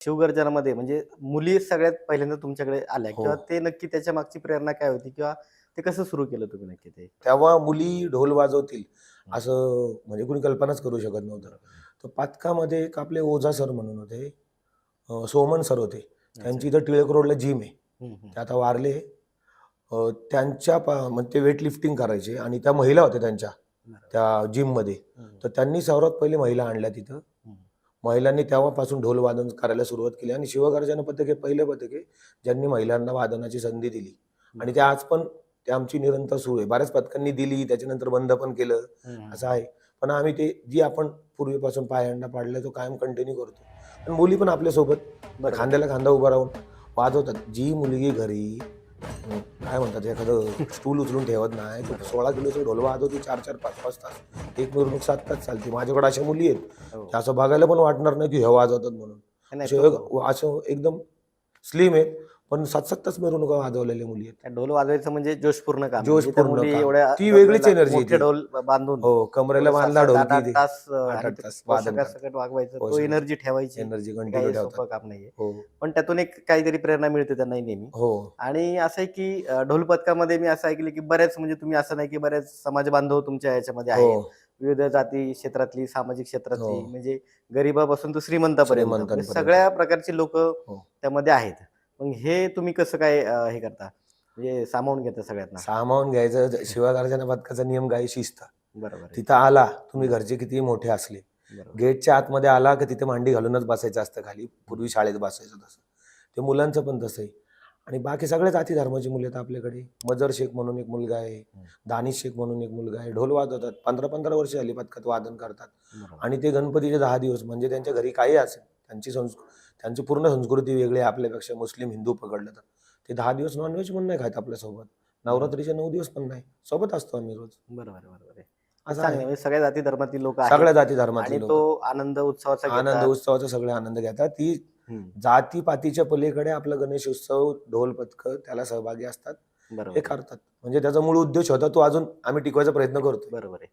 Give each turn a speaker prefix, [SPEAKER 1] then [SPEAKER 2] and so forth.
[SPEAKER 1] शिवगर्जनामध्ये म्हणजे मुली सगळ्यात पहिल्यांदा तुमच्याकडे आल्या
[SPEAKER 2] हो.
[SPEAKER 1] किंवा ते नक्की त्याच्या मागची प्रेरणा काय होती किंवा ते कसं सुरू केलं तुम्ही नक्की ते?
[SPEAKER 2] तेव्हा मुली ढोल वाजवतील असं म्हणजे कुणी कल्पनाच करू शकत नव्हतं. तर पातकामध्ये एक आपले ओझा सर म्हणून होते अं, सोमन सर होते. त्यांची इथं टिळक रोडला जिम आहे.
[SPEAKER 1] हम्म, हम्म.
[SPEAKER 2] ते आता वारले. अं, त्यांच्या पा म्हणजे ते वेट लिफ्टिंग करायचे आणि त्या महिला होत्या त्यांच्या. त्या जिममध्ये तर त्यांनी सर्वात पहिले महिला आणल्या तिथं.
[SPEAKER 1] हम्म.
[SPEAKER 2] महिलांनी तेव्हापासून ढोल वादन करायला सुरुवात केली आणि शिवगर्जन पथक हे पहिले पथक आहे ज्यांनी महिलांना वादनाची संधी दिली. आणि ते आज पण ते आमची निरंतर सुरू आहे. बऱ्याच पथकांनी दिली त्याच्यानंतर बंद पण केलं. असं आहे. पण आम्ही ते जी आपण पूर्वीपासून पायंडा पाडलाय तो कायम कंटिन्यू करतो. आणि मुली पण आपल्यासोबत. खांद्याला खांदा उभा राहून वाजवतात. जी मुलगी घरी काय म्हणतात एखादं स्टूल उचलून ठेवत नाही. तो सोळा किलोचं ढोल वाजवते चार चार पाच पाच तास एक मिरवणूक सात तास चालते. माझ्याकडे अशा मुली आहेत.
[SPEAKER 1] हो.
[SPEAKER 2] असं बघायला पण वाटणार नाही की हे वाजवतात म्हणून.
[SPEAKER 1] नाही,
[SPEAKER 2] असं एकदम स्लिम आहेत. पण सात सात तास मिरवणुका वाजवलेल्या मुली आहेत.
[SPEAKER 1] त्या ढोल वाजवायचं म्हणजे जोशपूर्ण काम.
[SPEAKER 2] जोशपूर्ण
[SPEAKER 1] म्हणजे त्या मुली
[SPEAKER 2] काम.
[SPEAKER 1] एवढ्या
[SPEAKER 2] ती वेगळीच
[SPEAKER 1] आपल्याला
[SPEAKER 2] energy
[SPEAKER 1] मोठे
[SPEAKER 2] ती.
[SPEAKER 1] ढोल बांधून.
[SPEAKER 2] हो कमरेला बांधला ढोल ती.
[SPEAKER 1] तास
[SPEAKER 2] आठ- तास
[SPEAKER 1] तो
[SPEAKER 2] वादन
[SPEAKER 1] वागवायचं.
[SPEAKER 2] हो,
[SPEAKER 1] तो
[SPEAKER 2] सर.
[SPEAKER 1] एनर्जी ठेवायची.
[SPEAKER 2] एनर्जी
[SPEAKER 1] काही
[SPEAKER 2] कंटिन्यू
[SPEAKER 1] सोपं
[SPEAKER 2] ठेवतात.
[SPEAKER 1] काम नाहीये.
[SPEAKER 2] हो.
[SPEAKER 1] पण त्यातून एक काहीतरी प्रेरणा मिळते त्यांना नेहमी.
[SPEAKER 2] हो.
[SPEAKER 1] आणि असं आहे की अं, ढोल पथकामध्ये मी असं ऐकलं की बऱ्याच म्हणजे तुम्ही असं नाही की बऱ्याच समाज बांधव तुमच्या याच्यामध्ये आहेत.
[SPEAKER 2] हो
[SPEAKER 1] विविध जाती क्षेत्रातली सामाजिक क्षेत्रातली
[SPEAKER 2] हो.
[SPEAKER 1] म्हणजे गरीबापासून तर श्रीमंतापर्यंत. म्हणजे
[SPEAKER 2] श्रीमंतांपर्यंत.
[SPEAKER 1] सगळ्या प्रकारची लोक
[SPEAKER 2] हो.
[SPEAKER 1] त्यामध्ये आहेत. मग हे तुम्ही कसं काय अं, हे करता? म्हणजे सामावून घेता सगळ्यांना?
[SPEAKER 2] सामावून घ्यायचं शिवगार्जना पथकाचा नियम काय शिस्त.
[SPEAKER 1] बरोबर आहे.
[SPEAKER 2] तिथं आला तुम्ही घरचे किती मोठे असले
[SPEAKER 1] बरोबर.
[SPEAKER 2] गेटच्या आतमध्ये आला की तिथे मांडी घालूनच बसायचं असतं खाली. पूर्वी शाळेत बसायचं तसं. ते मुलांचं पण तसं आहे आणि बाकी सगळ्या जाती धर्माची मुलं आहेत आपल्याकडे. मजर शेख म्हणून एक मुलगा आहे
[SPEAKER 1] हम्म.
[SPEAKER 2] दानिश शेख म्हणून एक मुलगा आहे. ढोल वाजवतात. पंधरा पंधरा वर्ष झाली पथकात वादन करतात.
[SPEAKER 1] बरोबर.
[SPEAKER 2] आणि ते गणपतीचे दहा दिवस म्हणजे त्यांच्या घरी काही असेल. त्यांची संस्कृ त्यांची पूर्ण संस्कृती वेगळी आहे आपल्यापेक्षा मुस्लिम हिंदू पकडलं तर. ते दहा दिवस नॉनव्हेज पण नाही खात आपल्यासोबत. नवरात्रीचे नऊ दिवस पण नाही. सोबत असतो आम्ही रोज.
[SPEAKER 1] बरोबर बरोबर.
[SPEAKER 2] असं
[SPEAKER 1] आहे. म्हणजे सगळ्या जाती धर्मातील लोक
[SPEAKER 2] सगळ्या जाती धर्मातले
[SPEAKER 1] तो आनंद उत्सवाचा
[SPEAKER 2] आनंद. उत्सवाचा सगळे आनंद घेतात. ती
[SPEAKER 1] हम्म.
[SPEAKER 2] जातीपातीच्या पलीकडे आपलं गणेश उत्सव ढोल पथक त्याला सहभागी असतात. हे करतात. म्हणजे त्याचा मूळ उद्देश होता तो अजून आम्ही टिकवायचा प्रयत्न करतो
[SPEAKER 1] बरोबर आहे.